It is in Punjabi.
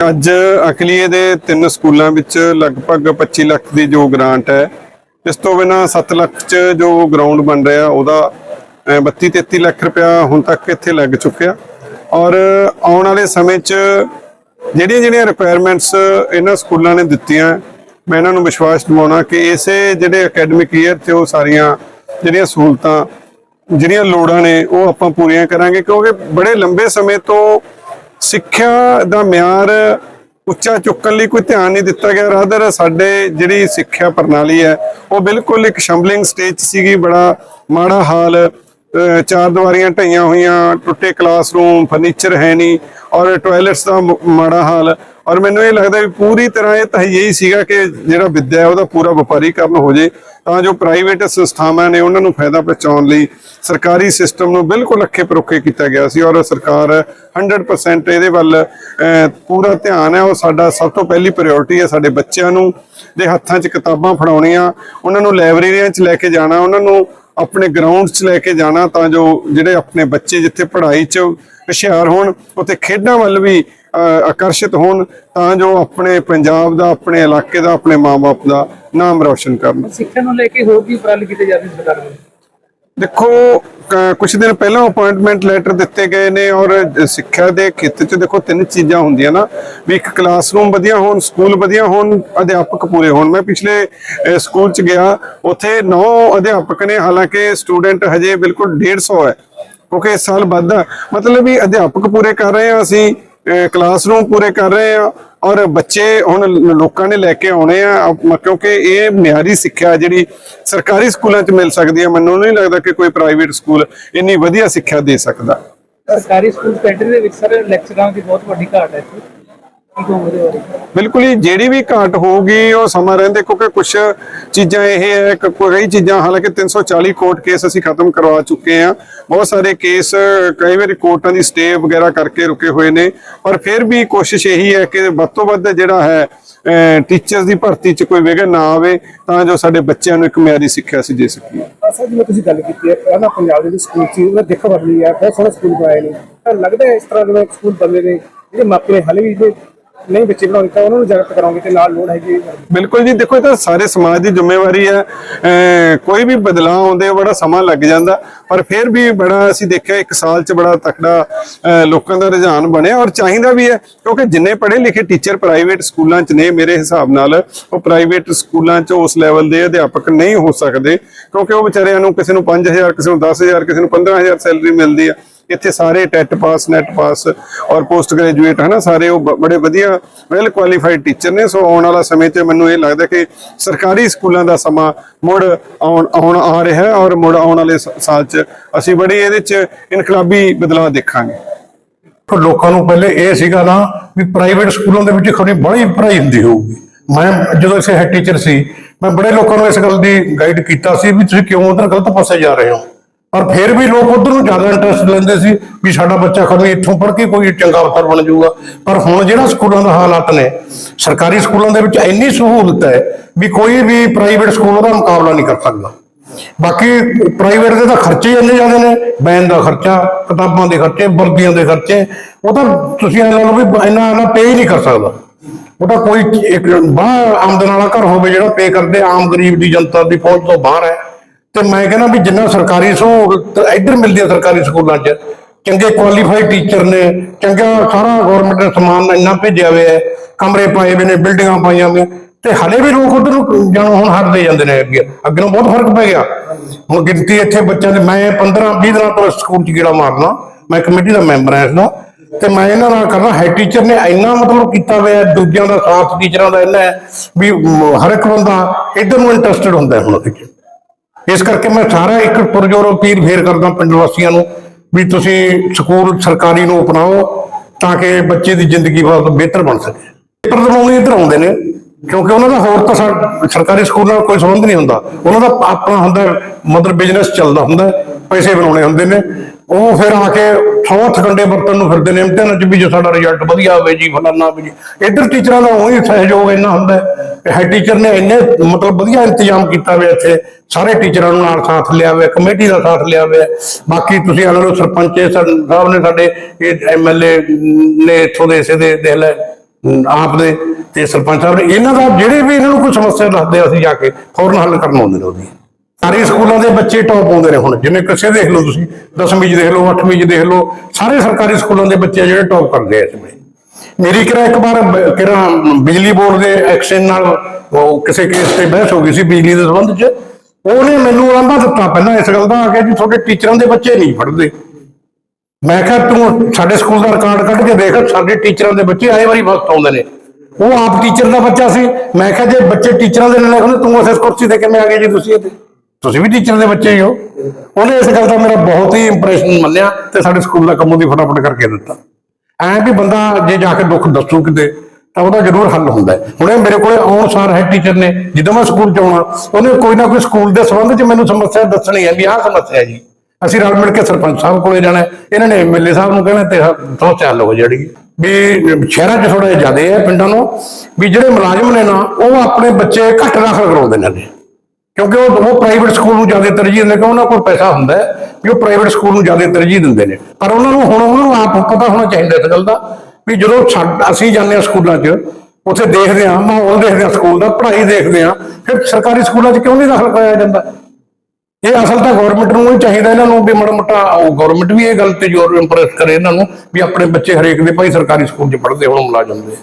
ਅੱਜ ਅਕਲੀਏ ਦੇ ਤਿੰਨ ਸਕੂਲਾਂ ਵਿੱਚ ਲਗਭਗ 25 ਲੱਖ ਦੀ ਜੋ ਗ੍ਰਾਂਟ ਹੈ, ਇਸ ਤੋਂ ਬਿਨਾ 7 ਲੱਖ ਚ ਜੋ ਗਰਾਊਂਡ ਬਣ ਰਿਹਾ, ਉਹਦਾ 32 33 ਲੱਖ ਰੁਪਇਆ ਹੁਣ ਤੱਕ ਇੱਥੇ ਲੱਗ ਚੁੱਕਿਆ। ਔਰ ਆਉਣ ਵਾਲੇ ਸਮੇਂ 'ਚ ਜਿਹੜੀਆਂ ਜਿਹੜੀਆਂ ਰਿਕੁਆਇਰਮੈਂਟਸ ਇਹਨਾਂ ਸਕੂਲਾਂ ਨੇ ਦਿੱਤੀਆਂ, ਮੈਂ ਇਹਨਾਂ ਨੂੰ ਵਿਸ਼ਵਾਸ ਦਿਵਾਉਣਾ ਕਿ ਇਸੇ ਜਿਹੜੇ ਅਕੈਡਮਿਕ ਈਅਰ 'ਤੇ ਉਹ ਸਾਰੀਆਂ ਜਿਹੜੀਆਂ ਸਹੂਲਤਾਂ, ਜਿਹੜੀਆਂ ਲੋੜਾਂ ਨੇ, ਉਹ ਆਪਾਂ ਪੂਰੀਆਂ ਕਰਾਂਗੇ, ਕਿਉਂਕਿ ਬੜੇ ਲੰਬੇ ਸਮੇਂ ਤੋਂ ਸਿੱਖਿਆ ਦਾ ਮਿਆਰ ਉੱਚਾ ਚੁੱਕਣ ਲਈ ਕੋਈ ਧਿਆਨ ਨਹੀਂ ਦਿੱਤਾ ਗਿਆ। ਰਾਦਰ ਸਾਡੇ ਜਿਹੜੀ ਸਿੱਖਿਆ ਪ੍ਰਣਾਲੀ ਹੈ, ਉਹ ਬਿਲਕੁਲ ਇੱਕ ਸ਼ੰਬਲਿੰਗ ਸਟੇਜ 'ਚ ਸੀਗੀ। ਬੜਾ ਮਾੜਾ ਹਾਲ ਚਾਰ ਦੀਵਾਰੀਆਂ ਢਈਆਂ ਹੋਈਆਂ, ਟੁੱਟੇ ਕਲਾਸਰੂਮ ਫਰਨੀਚਰ ਹੈ ਨਹੀਂ, ਔਰ ਟਾਇਲਟਸ ਦਾ ਮ- ਮਾੜਾ ਹਾਲ। ਔਰ ਮੈਨੂੰ ਇਹ ਲੱਗਦਾ ਵੀ ਪੂਰੀ ਤਰ੍ਹਾਂ ਇਹ ਤਾਂ ਇਹੀ ਸੀਗਾ ਕਿ ਜਿਹੜਾ ਵਿੱਦਿਆ ਉਹਦਾ ਪੂਰਾ ਵਪਾਰੀਕਰਨ ਹੋ ਜੇ ਤਾਂ ਜੋ ਪ੍ਰਾਈਵੇਟ ਸੰਸਥਾਵਾਂ ਨੇ ਉਹਨਾਂ ਨੂੰ ਫਾਇਦਾ ਪਹੁੰਚਾਉਣ ਲਈ ਸਰਕਾਰੀ ਸਿਸਟਮ ਨੂੰ ਬਿਲਕੁਲ ਅੱਖੇ ਪਰੋਖੇ ਕੀਤਾ ਗਿਆ ਸੀ ਔਰ ਸਰਕਾਰ 100% ਇਹਦੇ ਵੱਲ ਅਹ, ਪੂਰਾ ਧਿਆਨ ਹੈ। ਉਹ ਸਾਡਾ ਸਭ ਤੋਂ ਪਹਿਲੀ ਪ੍ਰਾਇੋਰਟੀ ਹੈ ਸਾਡੇ ਬੱਚਿਆਂ ਨੂੰ ਦੇ ਹੱਥਾਂ 'ਚ ਕਿਤਾਬਾਂ ਫੜਾਉਣੀਆਂ ਉਹਨਾਂ ਨੂੰ ਲਾਇਬ੍ਰੇਰੀਆਂ 'ਚ ਲੈ ਕੇ ਜਾਣਾ ਉਹਨਾਂ ਨੂੰ ਆਪਣੇ ਗਰਾਊਂਡ 'ਚ ਲੈ ਕੇ ਜਾਣਾ ਤਾਂ ਜੋ ਜਿਹੜੇ ਆਪਣੇ ਬੱਚੇ ਜਿੱਥੇ ਪੜ੍ਹਾਈ 'ਚ ਹੁਸ਼ਿਆਰ ਹੋਣ ਉੱਥੇ ਖੇਡਾਂ ਵੱਲ ਵੀ ਅਹ, ਆਕਰਸ਼ਿਤ ਹੋਣ ਤਾਂ ਜੋ ਆਪਣੇ ਪੰਜਾਬ ਦਾ ਆਪਣੇ ਇਲਾਕੇ ਦਾ ਆਪਣੇ ਮਾਪੇ ਦਾ ਨਾਮ ਰੌਸ਼ਨ ਕਰਨ। ਸਿੱਖਿਆ ਨੂੰ ਲੈ ਕੇ ਹੋਰ ਕੀ ਉਪਰਾਲੇ ਕੀਤੇ ਜਾ ਸਰਕਾਰ ਵੱਲੋਂ? ਦੇਖੋ, ਕ- ਕੁਝ ਦਿਨ ਪਹਿਲਾਂ ਅਪਾਇੰਟਮੈਂਟ ਲੈਟਰ ਦਿੱਤੇ ਗਏ ਨੇ ਔਰ ਸਿੱਖਿਆ ਦੇ ਖੇਤਰ 'ਚ ਦੇਖੋ ਤਿੰਨ ਚੀਜ਼ਾਂ ਹੁੰਦੀਆਂ ਨਾ, ਵੀ ਇੱਕ ਕਲਾਸਰੂਮ ਵਧੀਆ ਹੋਣ ਸਕੂਲ ਵਧੀਆ ਹੋਣ, ਅਧਿਆਪਕ ਪੂਰੇ ਹੋਣ। ਮੈਂ ਪਿਛਲੇ ਸਕੂਲ 'ਚ ਗਿਆ, ਉੱਥੇ 9 ਅਧਿਆਪਕ ਨੇ, ਹਾਲਾਂਕਿ ਸਟੂਡੈਂਟ ਹਜੇ ਬਿਲਕੁਲ 150 ਹੈ, ਕਿਉਂਕਿ ਇਸ ਸਾਲ ਵੱਧ ਮਤਲਬ ਵੀ ਅਧਿਆਪਕ ਪੂਰੇ ਕਰ ਰਹੇ ਆ, ਅਸੀਂ ਕਲਾਸਰੂਮ ਪੂਰੇ ਕਰ ਰਹੇ ਆ ਔਰ ਬੱਚੇ ਹੁਣ ਲੋਕਾਂ ਨੇ ਲੈ ਕੇ ਆਉਣੇ ਆ ਕਿਉਂਕਿ ਇਹ ਮਿਆਰੀ ਸਿੱਖਿਆ ਜਿਹੜੀ ਸਰਕਾਰੀ ਸਕੂਲਾਂ 'ਚ ਮਿਲ ਸਕਦੀ ਹੈ, ਮੈਨੂੰ ਨਹੀਂ ਲੱਗਦਾ ਕਿ ਕੋਈ ਪ੍ਰਾਈਵੇਟ ਸਕੂਲ ਇੰਨੀ ਵਧੀਆ ਸਿੱਖਿਆ ਦੇ ਸਕਦਾ। ਸਰਕਾਰੀ ਸਕੂਲ ਕੈਂਟਰੀ ਦੇ ਵਿੱਚ ਸਰ ਲੈਕਚਰਾਂ ਦੀ ਬਹੁਤ ਵੱਡੀ ਘਾਟ ਹੈ ਬਿਲਕੁਲ ਹੀ ਜਿਹੜੀ ਵੀ ਘਾਟ ਹੋਊਗੀ, ਉਹ ਸਮਾਂ ਰਹਿੰਦੇ, ਕਿਉਂਕਿ ਕੁਝ ਚੀਜ਼ਾਂ ਇਹ ਹੈ ਕਿ ਕਈ ਚੀਜ਼ਾਂ, ਹਾਲਾਂਕਿ 340 ਕੋਰਟ ਕੇਸ ਅਸੀਂ ਖਤਮ ਕਰਵਾ ਚੁੱਕੇ ਆ ਬਹੁਤ ਸਾਰੇ ਕੇਸ ਕਈ ਵਾਰੀ ਕੋਰਟਾਂ ਦੀ ਸਟੇ ਵਗੈਰਾ ਕਰਕੇ ਰੁਕੇ ਹੋਏ ਨੇ। ਪਰ ਫਿਰ ਵੀ ਕੋਸ਼ਿਸ਼ ਇਹੀ ਹੈ ਕਿ ਵੱਧ ਤੋਂ ਵੱਧ ਜਿਹੜਾ ਹੈ ਟੀਚਰਸ ਦੀ ਭਰਤੀ 'ਚ ਕੋਈ ਵਿਘਨ ਨਾ ਆਵੇ, ਤਾਂ ਜੋ ਸਾਡੇ ਬੱਚਿਆਂ ਨੂੰ ਇੱਕ ਮਿਆਰੀ ਸਿੱਖਿਆ ਅਸੀਂ ਦੇ ਸਕੀਏ। ਅਸਲ ਜਿਵੇਂ ਤੁਸੀਂ ਗੱਲ ਕੀਤੀ ਹੈ, ਪਹਿਲਾਂ ਪੰਜਾਬ ਦੇ ਸਕੂਲ ਸੀ, ਉਹਦਾ ਦੇਖ ਬਦਲੀ ਹੈ ਬਹੁਤ ਸੋਹਣੇ ਸਕੂਲ ਬਣਾਏ ਨੇ ਲੱਗਦਾ ਇਸ ਤਰ੍ਹਾਂ ਦੇ ਸਕੂਲ ਬੰਦੇ ਨੇ, ਜਿਹੜੇ ਮਾਪੇ ਹਲੇ ਵੀ ਨਹੀਂ ਬੱਚੇ ਬਣਾਉਂਦੇ ਤਾਂ ਉਹਨਾਂ ਨੂੰ ਜਾਗਰਤ ਕਰਾਉਂਗੇ ਤੇ ਨਾਲ ਲੋੜ ਹੈਗੀ ਬਿਲਕੁਲ ਜੀ, ਦੇਖੋ ਇਹ ਤਾਂ ਸਾਰੇ ਸਮਾਜ ਦੀ ਜ਼ਿੰਮੇਵਾਰੀ ਹੈ। ਕੋਈ ਵੀ ਬਦਲਾਅ ਆਉਂਦੇ ਬੜਾ ਸਮਾਂ ਲੱਗ ਜਾਂਦਾ। ਪਰ ਫਿਰ ਵੀ ਬੜਾ ਅਸੀਂ ਦੇਖਿਆ, ਇੱਕ ਸਾਲ 'ਚ ਬੜਾ ਤਕੜਾ ਲੋਕਾਂ ਦਾ ਰੁਝਾਨ ਬਣਿਆ ਔਰ ਚਾਹੀਦਾ ਵੀ ਹੈ, ਕਿਉਂਕਿ ਜਿੰਨੇ ਪੜ੍ਹੇ ਲਿਖੇ ਟੀਚਰ ਪ੍ਰਾਈਵੇਟ ਸਕੂਲਾਂ 'ਚ ਨੇ ਮੇਰੇ ਹਿਸਾਬ ਨਾਲ, ਉਹ ਪ੍ਰਾਈਵੇਟ ਸਕੂਲਾਂ 'ਚ ਉਸ ਲੈਵਲ ਦੇ ਅਧਿਆਪਕ ਨਹੀਂ ਹੋ ਸਕਦੇ, ਕਿਉਂਕਿ ਉਹ ਵਿਚਾਰਿਆਂ ਨੂੰ ਕਿਸੇ ਨੂੰ 5000 ਕਿਸੇ ਨੂੰ 10000 ਕਿਸੇ ਨੂੰ 15000 ਸੈਲਰੀ ਮਿਲਦੀ ਆ ਇੱਥੇ ਸਾਰੇ ਟੈਟ ਪਾਸ, ਨੈਟ ਪਾਸ ਔਰ ਪੋਸਟ ਗ੍ਰੈਜੂਏਟ ਹਨਾ, ਸਾਰੇ ਉਹ ਬ- ਬੜੇ ਵਧੀਆ ਵੈਲ ਕੁਆਲੀਫਾਈਡ ਟੀਚਰ ਨੇ। ਸੋ ਆਉਣ ਵਾਲਾ ਸਮੇਂ 'ਚ ਮੈਨੂੰ ਇਹ ਲੱਗਦਾ ਕਿ ਸਰਕਾਰੀ ਸਕੂਲਾਂ ਦਾ ਸਮਾਂ ਮੁੜ ਆਉਣ ਆਉਣ ਆ ਰਿਹਾ ਹੈ ਔਰ ਮੁੜ ਆਉਣ ਵਾਲੇ ਸਾਲ 'ਚ ਅਸੀਂ ਬੜੇ ਇਹਦੇ 'ਚ ਇਨਕਲਾਬੀ ਬਦਲਾਅ ਦੇਖਾਂਗੇ। ਲੋਕਾਂ ਨੂੰ ਪਹਿਲੇ ਇਹ ਸੀਗਾ ਨਾ ਵੀ ਪ੍ਰਾਈਵੇਟ ਸਕੂਲਾਂ ਦੇ ਵਿੱਚ ਖੜੀ ਬੜੀ ਪੜ੍ਹਾਈ ਹੁੰਦੀ ਹੋਊਗੀ। ਮੈਂ ਜਦੋਂ ਇਸੇ ਹੈਡ ਟੀਚਰ ਸੀ, ਮੈਂ ਬੜੇ ਲੋਕਾਂ ਨੂੰ ਇਸ ਗੱਲ ਦੀ ਗਾਈਡ ਕੀਤਾ ਸੀ ਵੀ ਤੁਸੀਂ ਕਿਉਂ ਉਧਰ ਗਲਤ ਪਾਸੇ ਜਾ ਰਹੇ ਹੋ। ਪਰ ਫਿਰ ਵੀ ਲੋਕ ਉਧਰ ਨੂੰ ਜ਼ਿਆਦਾ ਇੰਟਰਸਟ ਲੈਂਦੇ ਸੀ ਵੀ ਸਾਡਾ ਬੱਚਾ ਖੜੀ ਇੱਥੋਂ ਪੜ੍ਹ ਕੇ ਕੋਈ ਚੰਗਾ ਅਫਸਰ ਬਣ ਜਾਊਗਾ। ਪਰ ਹੁਣ ਜਿਹੜਾ ਸਕੂਲਾਂ ਦਾ ਹਾਲਾਤ ਨੇ, ਸਰਕਾਰੀ ਸਕੂਲਾਂ ਦੇ ਵਿੱਚ ਇੰਨੀ ਸਹੂਲਤ ਹੈ ਵੀ ਕੋਈ ਵੀ ਪ੍ਰਾਈਵੇਟ ਸਕੂਲ ਦਾ ਮੁਕਾਬਲਾ ਨਹੀਂ ਕਰ ਸਕਦਾ। ਬਾਕੀ ਪ੍ਰਾਈਵੇਟ ਦੇ ਤਾਂ ਖਰਚੇ ਹੀ ਇੰਨੇ ਜ਼ਿਆਦਾ ਨੇ, ਬੈਨ ਦਾ ਖਰਚਾ, ਕਿਤਾਬਾਂ ਦੇ ਖਰਚੇ, ਵਰਦੀਆਂ ਦੇ ਖਰਚੇ, ਉਹ ਤਾਂ ਤੁਸੀਂ ਇਹਨਾਂ ਨੂੰ ਵੀ ਇੰਨਾ ਇੰਨਾ ਪੇ ਹੀ ਨਹੀਂ ਕਰ ਸਕਦਾ। ਉਹ ਤਾਂ ਕੋਈ ਇੱਕ ਬਾਹਰ ਆਮਦਨ ਵਾਲਾ ਘਰ ਹੋਵੇ ਜਿਹੜਾ ਪੇ ਕਰਦੇ, ਆਮ ਗਰੀਬ ਦੀ ਜਨਤਾ ਦੀ ਪਹੁੰਚ ਤੋਂ ਬਾਹਰ ਹੈ। ਤੇ ਮੈਂ ਕਹਿੰਦਾ ਵੀ ਜਿੰਨਾ ਸਰਕਾਰੀ ਸਹੂਲਤ ਇੱਧਰ ਮਿਲਦੀ ਹੈ ਸਰਕਾਰੀ ਸਕੂਲਾਂ 'ਚ, ਚੰਗੇ ਕੁਆਲੀਫਾਈਡ ਟੀਚਰ ਨੇ, ਚੰਗਾ ਸਾਰਾ ਗਵਰਨਮੈਂਟ ਨੇ ਸਮਾਨ ਇੰਨਾ ਭੇਜਿਆ ਹੋਇਆ ਹੈ, ਕਮਰੇ ਪਾਏ ਹੋਏ ਨੇ, ਬਿਲਡਿੰਗਾਂ ਪਾਈਆਂ ਹੋਈਆਂ, ਤੇ ਹਲੇ ਵੀ ਲੋਕ ਉਧਰ ਨੂੰ ਜਾਣੋ ਹੁਣ ਹਟਦੇ ਜਾਂਦੇ ਨੇ ਅੱਗੇ। ਅੱਗੇ ਨੂੰ ਬਹੁਤ ਫ਼ਰਕ ਪੈ ਗਿਆ। ਹੁਣ ਗਿਣਤੀ ਇੱਥੇ ਬੱਚਿਆਂ ਦੇ ਮੈਂ 15 20 ਦਿਨਾਂ ਤੋਂ ਸਕੂਲ 'ਚ ਗੇੜਾ ਮਾਰਨਾ, ਮੈਂ ਕਮੇਟੀ ਦਾ ਮੈਂਬਰ ਹਾਂ ਇਸ ਦਾ ਤੇ ਮੈਂ ਇਹਨਾਂ ਨਾਲ ਕਰਨਾ ਹੈ ਟੀਚਰ ਨੇ ਇੰਨਾ ਮਤਲਬ ਕੀਤਾ ਹੋਇਆ ਦੂਜਿਆਂ ਦਾ ਸਾਥ ਟੀਚਰਾਂ ਦਾ ਇੰਨਾ ਹੈ, ਵੀ ਹਰ ਇੱਕ ਬੰਦਾ ਇੱਧਰ ਨੂੰ ਇੰਟਰਸਟਿਡ ਹੁੰਦਾ ਹੁਣ ਉਹਦੇ ਇਸ ਕਰਕੇ ਮੈਂ ਸਾਰਾ ਇੱਕ ਪੁਰਜੋਰ ਅਪੀਲ ਫੇਰ ਕਰਦਾ ਪਿੰਡ ਵਾਸੀਆਂ ਨੂੰ ਵੀ ਤੁਸੀਂ ਸਕੂਲ ਸਰਕਾਰੀ ਨੂੰ ਅਪਣਾਓ ਤਾਂ ਕਿ ਬੱਚੇ ਦੀ ਜ਼ਿੰਦਗੀ ਬਹੁਤ ਬਿਹਤਰ ਬਣ ਸਕੇ। ਪੇਪਰ ਦਿਵਾਉਣ ਇੱਧਰ ਆਉਂਦੇ ਨੇ, ਕਿਉਂਕਿ ਉਹਨਾਂ ਦਾ ਹੋਰ ਤਾਂ ਸਰ- ਸਰਕਾਰੀ ਸਕੂਲ ਨਾਲ ਕੋਈ ਸੰਬੰਧ ਨਹੀਂ ਹੁੰਦਾ। ਉਹਨਾਂ ਦਾ ਆਪਣਾ ਹੁੰਦਾ ਮਤਲਬ ਬਿਜ਼ਨਸ ਚੱਲਦਾ ਹੁੰਦਾ ਪੈਸੇ ਬਣਾਉਣੇ ਹੁੰਦੇ ਨੇ। ਉਹ ਫਿਰ ਆ ਕੇ ਸੌ ਥਕੰਡੇ ਵਰਤਨ ਨੂੰ ਫਿਰਦੇ ਨੇ ਇਮਤਿਹਾਨਾਂ 'ਚ ਵੀ ਜੋ ਸਾਡਾ ਰਿਜ਼ਲਟ ਵਧੀਆ ਆਵੇ ਜੀ ਫਲਾਨਾ ਵੀ ਜੀ। ਇੱਧਰ ਟੀਚਰਾਂ ਦਾ ਉਹੀ ਸਹਿਯੋਗ ਇੰਨਾ ਹੁੰਦਾ ਹੈ ਹੈਡ ਟੀਚਰ ਨੇ ਇੰਨੇ ਮਤਲਬ ਵਧੀਆ ਇੰਤਜ਼ਾਮ ਕੀਤਾ ਹੋਇਆ ਇੱਥੇ ਸਾਰੇ ਟੀਚਰਾਂ ਨੂੰ ਨਾਲ ਸਾਥ ਲਿਆ ਹੋਇਆ ਕਮੇਟੀ ਦਾ ਸਾਥ ਲਿਆ ਹੋਇਆ। ਬਾਕੀ ਤੁਸੀਂ ਅਗਰ ਉਹ ਸਰਪੰਚ ਸਾਹਿਬ ਨੇ ਸਾਡੇ ਇਹ ਐਮਐਲਏ ਨੇ ਇੱਥੋਂ ਦੇ ਇਸੇ ਦੇ ਦੇਖ ਲੈ ਆਪ ਦੇ ਤੇ ਸਰਪੰਚ ਸਾਹਿਬ ਨੇ ਇਹਨਾਂ ਦਾ ਜਿਹੜੇ ਵੀ ਇਹਨਾਂ ਨੂੰ ਕੋਈ ਸਮੱਸਿਆ ਦੱਸਦੇ ਆ, ਅਸੀਂ ਜਾ ਕੇ ਫੌਰਨ ਹੱਲ ਕਰਨ ਆਉਂਦੇ ਨੇ ਉਹਦੀ। ਸਾਰੇ ਸਕੂਲਾਂ ਦੇ ਬੱਚੇ ਟੌਪ ਆਉਂਦੇ ਨੇ ਹੁਣ, ਜਿਵੇਂ ਕਿਸੇ ਦੇਖ ਲਓ ਤੁਸੀਂ 10ਵੀਂ 'ਚ ਦੇਖ ਲਓ 8ਵੀਂ 'ਚ ਦੇਖ ਲਓ, ਸਾਰੇ ਸਰਕਾਰੀ ਸਕੂਲਾਂ ਦੇ ਬੱਚੇ ਜਿਹੜੇ ਟੌਪ ਕਰਦੇ ਆ ਇਸ ਵੇਲੇ। ਮੇਰੀ ਕਿਰਾ ਇੱਕ ਵਾਰ ਬ- ਕਿਰਾ ਬਿਜਲੀ ਬੋਰਡ ਦੇ ਐਕਸ਼ਨ ਨਾਲ ਉਹ ਕਿਸੇ ਕੇਸ ਤੇ ਬਹਿਸ ਹੋ ਗਈ ਸੀ ਬਿਜਲੀ ਦੇ ਸੰਬੰਧ 'ਚ, ਉਹਨੇ ਮੈਨੂੰ ਉਲਾਂਭਾ ਦਿੱਤਾ ਪਹਿਲਾਂ ਇਸ ਗੱਲ ਦਾ, ਆ ਕੇ ਜੀ ਤੁਹਾਡੇ ਟੀਚਰਾਂ ਦੇ ਬੱਚੇ ਨਹੀਂ ਪੜ੍ਹਦੇ ਮੈਂ ਕਿਹਾ, ਤੂੰ ਸਾਡੇ ਸਕੂਲ ਦਾ ਰਿਕਾਰਡ ਕੱਢ ਕੇ ਦੇਖ, ਸਾਡੇ ਟੀਚਰਾਂ ਦੇ ਬੱਚੇ ਆਏ ਵਾਰੀ ਫਸਟ ਆਉਂਦੇ ਨੇ। ਉਹ ਆਪ ਟੀਚਰ ਦਾ ਬੱਚਾ ਸੀ। ਮੈਂ ਕਿਹਾ, ਜੇ ਬੱਚੇ ਟੀਚਰਾਂ ਦੇ ਨਾਲ ਹੁੰਦੇ ਤੂੰ ਉਸ ਕੁਰਸੀ ਤੇ ਕਿਵੇਂ ਆ ਗਏ ਜੀ, ਤੁਸੀਂ ਇੱਥੇ। ਤੁਸੀਂ ਵੀ ਟੀਚਰ ਦੇ ਬੱਚੇ ਹੀ ਹੋ। ਉਹਨੇ ਇਸ ਗੱਲ ਦਾ ਮੇਰਾ ਬਹੁਤ ਹੀ ਇੰਪ੍ਰੈਸ਼ਨ ਮੰਨਿਆ ਤੇ ਸਾਡੇ ਸਕੂਲ ਦਾ ਕੰਮ ਉਹਦੀ ਫਟਾਫਟ ਕਰਕੇ ਦਿੱਤਾ। ਐਂ ਵੀ ਬੰਦਾ ਜੇ ਜਾ ਕੇ ਦੁੱਖ ਦੱਸੂ ਕਿਤੇ, ਤਾਂ ਉਹਦਾ ਜ਼ਰੂਰ ਹੱਲ ਹੁੰਦਾ ਹੈ। ਹੁਣ ਮੇਰੇ ਕੋਲੇ ਆਉਣ ਸਾਰ ਹੈ ਟੀਚਰ ਨੇ, ਜਦੋਂ ਮੈਂ ਸਕੂਲ ਚ ਆਉਣਾ, ਉਹਨੇ ਕੋਈ ਨਾ ਕੋਈ ਸਕੂਲ ਦੇ ਸੰਬੰਧ ਚ ਮੈਨੂੰ ਸਮੱਸਿਆ ਦੱਸਣੀ ਹੈ ਵੀ ਆਹ ਸਮੱਸਿਆ ਜੀ। ਅਸੀਂ ਰਲ ਮਿਲ ਕੇ ਸਰਪੰਚ ਸਾਹਿਬ ਕੋਲੇ ਜਾਣਾ ਇਹਨਾਂ ਨੇ ਐਮਐਲਏ ਸਾਹਿਬ ਨੂੰ ਕਹਿਣਾ ਤੇ ਸਮੱਸਿਆ ਹੱਲ ਹੋ ਜਾਣੀ ਵੀ ਸ਼ਹਿਰਾਂ 'ਚ ਥੋੜਾ ਜਿਹਾ ਜ਼ਿਆਦਾ ਹੈ ਪਿੰਡਾਂ ਨੂੰ ਵੀ ਜਿਹੜੇ ਮੁਲਾਜ਼ਮ ਨੇ ਨਾ, ਉਹ ਆਪਣੇ ਬੱਚੇ ਘੱਟ ਦਾਖਲ ਕਰਾਉਂਦੇ ਨੇ। ਕਿਉਂਕਿ ਉਹ ਉਹ ਪ੍ਰਾਈਵੇਟ ਸਕੂਲ ਨੂੰ ਜ਼ਿਆਦਾ ਤਰਜੀਹ ਦਿੰਦੇ ਕਿ ਉਹਨਾਂ ਕੋਲ ਪੈਸਾ ਹੁੰਦਾ ਹੈ ਵੀ ਉਹ ਪ੍ਰਾਈਵੇਟ ਸਕੂਲ ਨੂੰ ਜ਼ਿਆਦਾ ਤਰਜੀਹ ਦਿੰਦੇ ਨੇ। ਪਰ ਉਹਨਾਂ ਨੂੰ ਹੁਣ ਉਹਨਾਂ ਨੂੰ ਆਪ ਪਤਾ ਹੋਣਾ ਚਾਹੀਦਾ ਇਸ ਗੱਲ ਦਾ ਵੀ ਜਦੋਂ ਸਾ- ਅਸੀਂ ਜਾਂਦੇ ਹਾਂ ਸਕੂਲਾਂ 'ਚ, ਉੱਥੇ ਦੇਖਦੇ ਹਾਂ, ਮਾਹੌਲ ਦੇਖਦੇ ਹਾਂ ਸਕੂਲ ਦਾ, ਪੜ੍ਹਾਈ ਦੇਖਦੇ ਹਾਂ, ਫਿਰ ਸਰਕਾਰੀ ਸਕੂਲਾਂ 'ਚ ਕਿਉਂ ਨਹੀਂ ਦਾਖਲ ਕਰਾਇਆ ਜਾਂਦਾ? ਇਹ ਅਸਲ ਤਾਂ ਗਵਰਨਮੈਂਟ ਨੂੰ ਹੀ ਚਾਹੀਦਾ ਇਹਨਾਂ ਨੂੰ ਵੀ ਮਾੜਾ ਮੋਟਾ ਗਵਰਨਮੈਂਟ ਵੀ ਇਹ ਗੱਲ ਤੇ ਜ਼ੋਰ ਇੰਪ੍ਰੈਸ ਕਰੇ ਇਹਨਾਂ ਨੂੰ ਵੀ ਆਪਣੇ ਬੱਚੇ ਹਰੇਕ ਦੇ ਭਾਈ ਸਰਕਾਰੀ ਸਕੂਲ 'ਚ ਪੜ੍ਹਦੇ ਹੋਣ, ਮੁਲਾਜ਼ਮ ਦੇ।